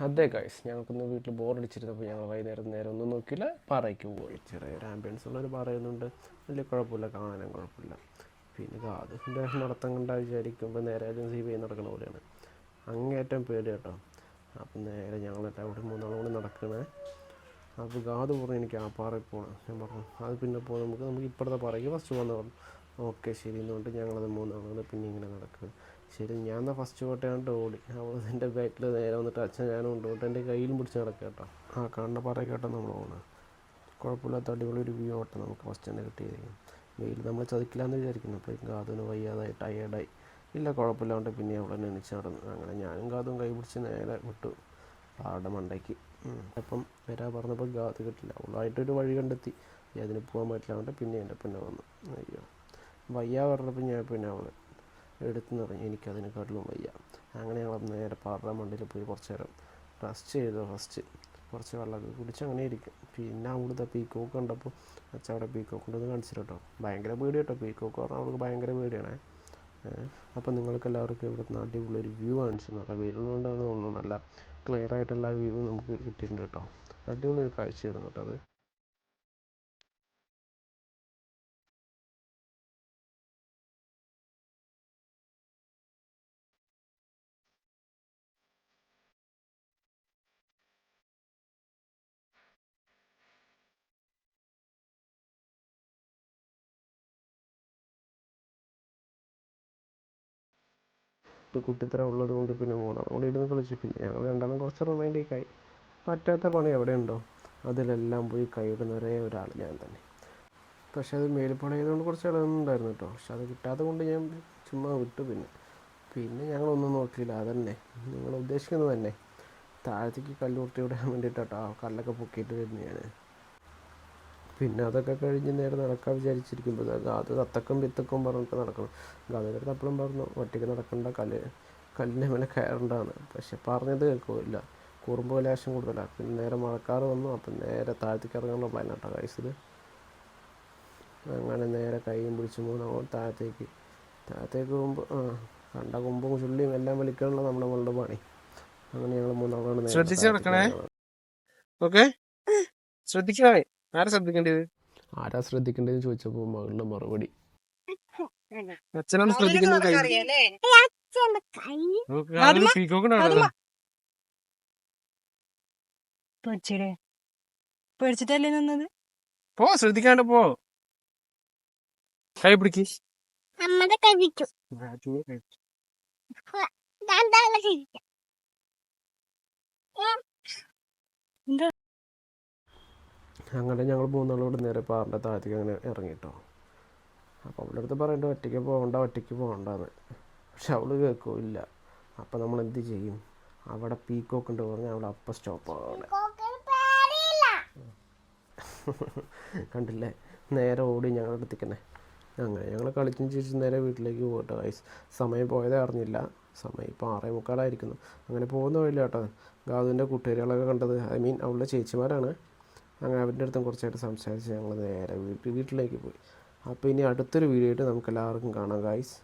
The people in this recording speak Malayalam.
അതെ ഗൈസ് ഞങ്ങൾക്കൊന്ന് വീട്ടിൽ ബോറടിച്ചിരുന്നപ്പോൾ ഞങ്ങൾ വൈകുന്നേരം നേരം ഒന്നും നോക്കിയില്ല. പാറയ്ക്ക് പോയി. ചെറിയൊരു ആംബിയൻസ് ഉള്ളൊരു പറയുന്നുണ്ട്. വലിയ കുഴപ്പമില്ല കാണാനും കുഴപ്പമില്ല. പിന്നെ ഗാദുവിന്റെ നടത്തം കണ്ടാ വിചാരിക്കുമ്പോൾ നേരെ ഏജൻസി പോയി നടക്കുന്ന പോലെയാണ്. അങ്ങേറ്റം പേടി കേട്ടോ. അപ്പം നേരെ ഞങ്ങളെല്ലാം കൂടി മൂന്നാളും കൂടി നടക്കണേ? അപ്പോൾ ഗാദ് പറഞ്ഞു എനിക്ക് ആ പാറയിൽ പോകണം ഞാൻ പറഞ്ഞു അത് പിന്നെ പോകാം നമുക്ക് നമുക്ക് ഇപ്പോഴത്തെ പാറയ്ക്ക് ഫസ്റ്റ് പോകുന്ന പറഞ്ഞു. ഓക്കെ ശരി. എന്നുകൊണ്ട് ഞങ്ങളത് മൂന്നാളും കൂടെ പിന്നെ ഇങ്ങനെ നടക്കുക. ശരി ഞാൻ എന്നാൽ ഫസ്റ്റ് പോട്ടെയാണ്ട് ഓടി അവൾ എന്റെ ബാക്കിൽ നേരെ വന്നിട്ട് അച്ഛൻ ഞാനും കൊണ്ടുപോയിട്ട് എന്റെ കയ്യിലും പിടിച്ച് നടക്കുക കേട്ടോ. ആ കാണുന്ന പാറയിൽ കേട്ടോ നമ്മൾ പോകണം കുഴപ്പമില്ലാത്ത അടിപൊളി ഒരു വ്യൂ ആട്ടെ നമുക്ക് ഫസ്റ്റ് തന്നെ കിട്ടിയിരിക്കും വെയിൽ നമ്മൾ ചതിക്കില്ലാന്ന് വിചാരിക്കുന്നു. അപ്പോഴേക്കും കാതുവിന് വയ്യാതായി ടയേർഡായി ഇല്ല കുഴപ്പമില്ലാണ്ട് പിന്നെ അവിടെ തന്നെ എണിച്ച് നടന്നു അങ്ങനെ ഞാനും കാതും കൈ പിടിച്ച് നേരെ വിട്ടു. ആടെ മണ്ടയ്ക്ക്. അപ്പം വരാ പറഞ്ഞപ്പോൾ ഗാത് കിട്ടില്ല. അവളായിട്ടൊരു വഴി കണ്ടെത്തി. അതിന് പോകാൻ പറ്റില്ലാണ്ട് പിന്നെ എന്റെ പിന്നെ വന്നു. അയ്യോ. വയ്യ പറഞ്ഞപ്പോൾ ഞാൻ പിന്നെ അവൾ എടുത്തു നിറഞ്ഞു എനിക്കതിനെക്കാട്ടിലും വയ്യ. അങ്ങനെ ഞങ്ങൾ നേരെ പാറ മണ്ടിൽ പോയി കുറച്ച് നേരം റെസ്റ്റ് ചെയ്തു. ഫസ്റ്റ് കുറച്ച് വെള്ളമൊക്കെ കുടിച്ച് അങ്ങനെ ഇരിക്കും. പിന്നെ അവിടുത്തെ പീക്കോക്ക് കണ്ടപ്പോൾ അച്ഛൻ അവിടെ പീക്കോക്ക് ഉണ്ടെന്ന് കാണിച്ചിട്ട് കേട്ടോ ഭയങ്കര പേടി കേട്ടോ. പീക്കോക്ക് പറഞ്ഞാൽ അവൾക്ക് ഭയങ്കര പേടിയാണേ. അപ്പം നിങ്ങൾക്ക് എല്ലാവർക്കും അടിപൊളി ഒരു വ്യൂ കാണിച്ചു നല്ല വീടുകൊണ്ടാണെന്ന് തോന്നുന്നു നല്ല ക്ലിയർ ആയിട്ടുള്ള വ്യൂ നമുക്ക് കിട്ടിയിട്ടുണ്ട് കേട്ടോ. അടിപൊളി ഒരു കാഴ്ചയായിരുന്നു കേട്ടോ അത്. കുട്ടിത്തരം ഉള്ളത് കൊണ്ട് പിന്നെ മൂന്നാളും കൂടി ഇരുന്ന് കളിച്ചു. പിന്നെ ഞങ്ങൾ രണ്ടാളും കുറച്ച് റൊമാന്റിക് ആയി. പറ്റാത്ത പണി എവിടെയുണ്ടോ? അതിലെല്ലാം പോയി കൈയിടുന്നവരേ ഒരാൾ ഞാൻ തന്നെ. പക്ഷേ അത് മേൽപ്പണി ആയതുകൊണ്ട് കുറച്ച് ഇളകുന്നുണ്ടായിരുന്നു കേട്ടോ പക്ഷെ അത് കിട്ടാത്തത് കൊണ്ട് ഞാൻ ചുമ്മാ വിട്ടു പിന്നെ. പിന്നെ ഞങ്ങളൊന്നും നോക്കിയില്ല. അതന്നെ. നിങ്ങൾ ഉദ്ദേശിക്കുന്നത് തന്നെ. താഴത്തേക്ക് കല്ല് ഉരുട്ടി വിടാൻ വേണ്ടിയിട്ടാട്ടോ കല്ലൊക്കെ പൊക്കിയിട്ട് വരുന്നത് ഞാൻ പിന്നെ അതൊക്കെ കഴിഞ്ഞ് നേരെ നടക്കാൻ വിചാരിച്ചിരിക്കുമ്പോൾ അത് തത്തക്കും വിത്തക്കും പറഞ്ഞിട്ട് നടക്കണം. ഗാന്ധിയുടെ അടുത്ത് അപ്പോഴും പറഞ്ഞു ഒറ്റയ്ക്ക് നടക്കണ്ട കല്ല് കല്ലിന്റെ മേലെ കയറേണ്ടതാണ് പക്ഷെ പറഞ്ഞത് കേൾക്കില്ല. കുറുമ്പ് കലാശം കൂടുതലാണ് പിന്നെ നേരെ മഴക്കാറ് വന്നു അപ്പം നേരെ താഴത്തേക്ക് ഇറങ്ങാനുള്ള പ്ലാൻ കേട്ടോ കഴിച്ചത് അങ്ങനെ നേരെ കൈയും പിടിച്ച് മൂന്നാമത് താഴത്തേക്ക്. താഴത്തേക്ക് പോകുമ്പോൾ ആ കണ്ട കുമ്പും ചുള്ളിയും എല്ലാം വലിക്കാനുള്ള നമ്മുടെ നമ്മളുടെ പണി. അങ്ങനെ ഞങ്ങൾ മൂന്നാളോട് ശ്രദ്ധിച്ച് നടക്കണേ. ഓക്കെ? ശ്രദ്ധിക്കണേ? ആരാ ശ്രദ്ധിക്കേണ്ടത്? ആരാ ശ്രദ്ധിക്കേണ്ടതെന്ന് ചോദിച്ചപ്പോൾ മകളുടെ മറുപടി. അച്ഛനാണ് ശ്രദ്ധിക്കുന്നത് പേടിച്ചിട്ടല്ലേ നിന്നത്? പോ ശ്രദ്ധിക്കാണ്ട് പോ. കൈ പിടിക്ക്. രണ്ടാളെ കഴിക്കാം അങ്ങനെ ഞങ്ങൾ മൂന്നാളും ഇവിടെ നേരെ പാറിന്റെ താഴത്തേക്ക് അങ്ങനെ ഇറങ്ങി കേട്ടോ അപ്പോൾ അവളുടെ അടുത്ത് പറയണ്ട ഒറ്റയ്ക്ക് പോകണ്ട ഒറ്റയ്ക്ക് പോകണ്ടെന്ന്. പക്ഷെ അവൾ കേൾക്കില്ല. അപ്പോൾ നമ്മൾ എന്ത് ചെയ്യും? അവിടെ പീക്കോക്ക് ഉണ്ട് പറഞ്ഞാൽ അവൾ അപ്പം സ്റ്റോപ്പ് അവിടെ കണ്ടില്ലേ? നേരെ ഓടി ഞങ്ങളുടെ അടുത്തേക്ക് തന്നെ അങ്ങനെ ഞങ്ങൾ കളിച്ചും ചിരിച്ച് നേരെ വീട്ടിലേക്ക് പോകട്ടെ വയസ്സ് സമയം പോയതേ അറിഞ്ഞില്ല. സമയം ഇപ്പോൾ ആറേ മുക്കാലായിരിക്കുന്നു. അങ്ങനെ പോകുന്ന വഴിയില്ല കേട്ടോ ഗാദുവിന്റെ കൂട്ടുകാരികളൊക്കെ കണ്ടത്. ഐ മീൻ അവളുടെ ചേച്ചിമാരാണ്. അങ്ങനെ അവന്റെ അടുത്തും കുറച്ചായിട്ട് സംസാരിച്ച് ഞങ്ങൾ നേരെ വീട്ടിൽ വീട്ടിലേക്ക് പോയി. അപ്പോൾ ഇനി അടുത്തൊരു വീഡിയോ ആയിട്ട് നമുക്ക് എല്ലാവർക്കും കാണാം ഗായ്സ്